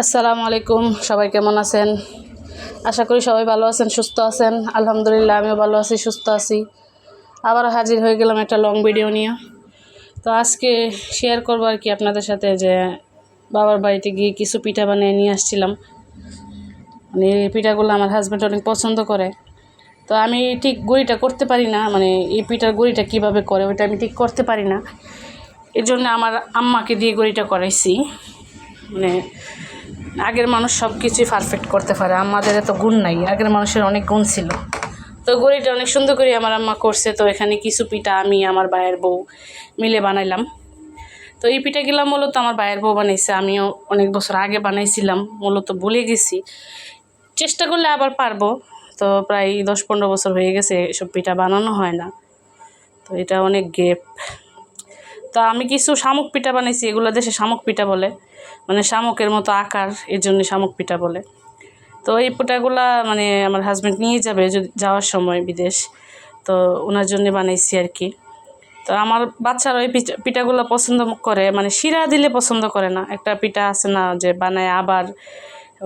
আসসালামু আলাইকুম, সবাই কেমন আছেন? আশা করি সবাই ভালো আছেন, সুস্থ আছেন। আলহামদুলিল্লাহ, আমিও ভালো আছি, সুস্থ আছি। আবার হাজির হয়ে গেলাম একটা লং ভিডিও নিয়ে। তো আজকে শেয়ার করব আর কি আপনাদের সাথে যে বাবার বাড়িতে গিয়ে কিছু পিঠা বানিয়ে নিয়ে আসছিলাম। মানে এই পিঠাগুলো আমার হাজব্যান্ড অনেক পছন্দ করে। তো আমি ঠিক গুঁড়িটা করতে পারি না মানে এই পিঠার গুঁড়িটা কীভাবে করে, ওইটা আমি ঠিক করতে পারি না। এর জন্য আমার আম্মাকে দিয়ে গুঁড়িটা করাইছি। মানে আগের মানুষ সব কিছুই পারফেক্ট করতে পারে, আমাদের এত গুণ নাই, আগের মানুষের অনেক গুণ ছিল। তো গড়িটা অনেক সুন্দর করে আমার আম্মা করছে, তো এখানে কিছু পিঠা আমি আমার ভাইয়ের বউ মিলে বানাইলাম। তো এই পিঠাগুলো মূলত আমার ভাইয়ের বউ বানাইছে, আমিও অনেক বছর আগে বানাইছিলাম, মূলত ভুলে গেছি। চেষ্টা করলে আবার পারব, তো প্রায় দশ পনেরো বছর হয়ে গেছে এসব পিঠা বানানো হয় না। তো এটা অনেক গেপ তো আমি কিছু শামুক পিঠা বানাইছি, এগুলো দেশে শামুক পিঠা বলে। মানে শামুকের মতো আকার, এর জন্য শামুক পিঠা বলে। তো এই পিঠাগুলা মানে আমার হাজব্যান্ড নিয়ে যাবে যদি যাওয়ার সময় বিদেশ। তো ওনার জন্য বানাইছি আর কি। তো আমার বাচ্চারা ওই পিঠা, পিঠাগুলো পছন্দ করে মানে শিরা দিলে পছন্দ করে না। একটা পিঠা আছে না যে বানায় আবার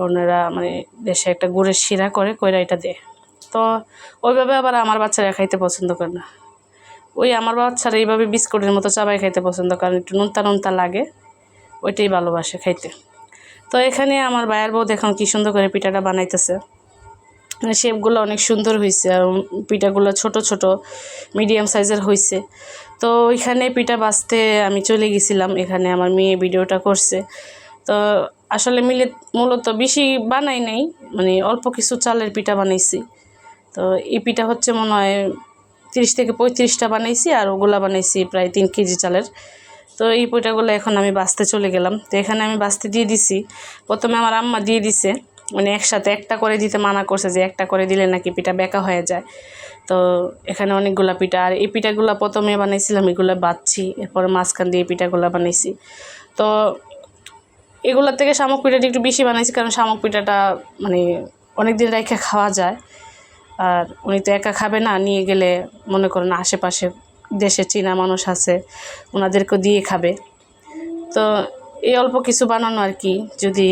ওনারা মানে দেশে একটা গুড়ের শিরা করে, কইরা এটা দেয়। তো ওইভাবে আবার আমার বাচ্চারা খাইতে পছন্দ করে না। ওই আমার বাচ্চারা এইভাবে বিস্কুটের মতো চাবাই খাইতে পছন্দ করে একটু নুনতা নুনতা লাগে। ওইটাই ভালোবাসে খাইতে। তো এখানে আমার বায়ের বউ দেখুন কী সুন্দর করে পিঠাটা বানাইতেছে। মানে শেপগুলো অনেক সুন্দর হয়েছে আর পিঠাগুলো ছোট ছোট মিডিয়াম সাইজের হয়েছে তো ওইখানে পিঠা বাঁচতে আমি চলে গেছিলাম, এখানে আমার মেয়ে ভিডিওটা করছে। তো আসলে মিলে মূলত বেশি বানাই নাই মানে অল্প কিছু চালের পিঠা বানাইছি। তো এই পিঠা হচ্ছে মনে হয় তিরিশ থেকে পঁয়ত্রিশটা বানাইছি আর ওগুলা বানাইছি প্রায় তিন কেজি চালের। তো এই পিঠাগুলো এখন আমি বাঁচতে চলে গেলাম। তো এখানে আমি বাঁচতে দিয়ে দিছি। প্রথমে আমার আম্মা দিয়ে দিছে। মানে একসাথে একটা করে দিতে মানা করছে যে একটা করে দিলে নাকি পিঠা বেঁকা হয়ে যায়। তো এখানে অনেকগুলো পিঠা। আর এই পিঠাগুলো প্রথমে বানাইছিলাম, এগুলো বাঁচছি। এরপরে মাঝখান দিয়ে পিঠাগুলো বানাইছি। তো এগুলোর থেকে শামুক পিঠাটা একটু বেশি বানাইছি কারণ শামুক পিঠাটা মানে অনেক দিন রেখে খাওয়া যায়। আর উনি তো একা খাবে না, নিয়ে গেলে মনে করেন আশেপাশে দেশে চীনা মানুষ আছে ওনাদেরকেও দিয়ে খাবে। তো এই অল্প কিছু বানানো আর কি, যদি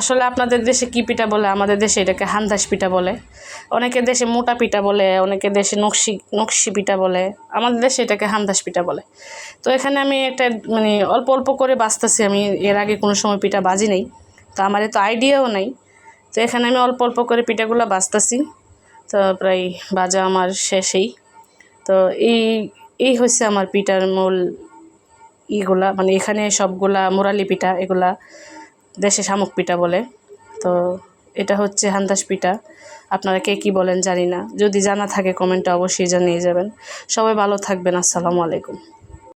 আসলে আপনাদের দেশে কী পিঠা বলে, আমাদের দেশে এটাকে হান্দাস পিঠা বলে। অনেকে দেশে মোটা পিঠা বলে, অনেকে দেশে নকশি নকশি পিঠা বলে, আমাদের দেশে এটাকে হান্দাস পিঠা বলে। তো এখানে আমি একটা মানে অল্প অল্প করে বাঁচতেছি আমি এর আগে কোনো সময় পিঠা বাজি নেই, তো আমার এত আইডিয়াও নাই। তো এখানে আমি অল্প অল্প করে পিঠাগুলো বাঁচতেছি তো প্রায় বাজা আমার শেষেই। তো এই এই হচ্ছে আমার পিঠার মূল ইগুলা মানে এখানে সবগুলা মোরালি পিঠা, এগুলা দেশে শামুক পিঠা বলে। তো এটা হচ্ছে হান্দাস পিঠা। আপনারা কে কী বলেন জানি না। যদি জানা থাকে কমেন্টে অবশ্যই জানিয়ে যাবেন। সবাই ভালো থাকবেন। আসসালামু আলাইকুম।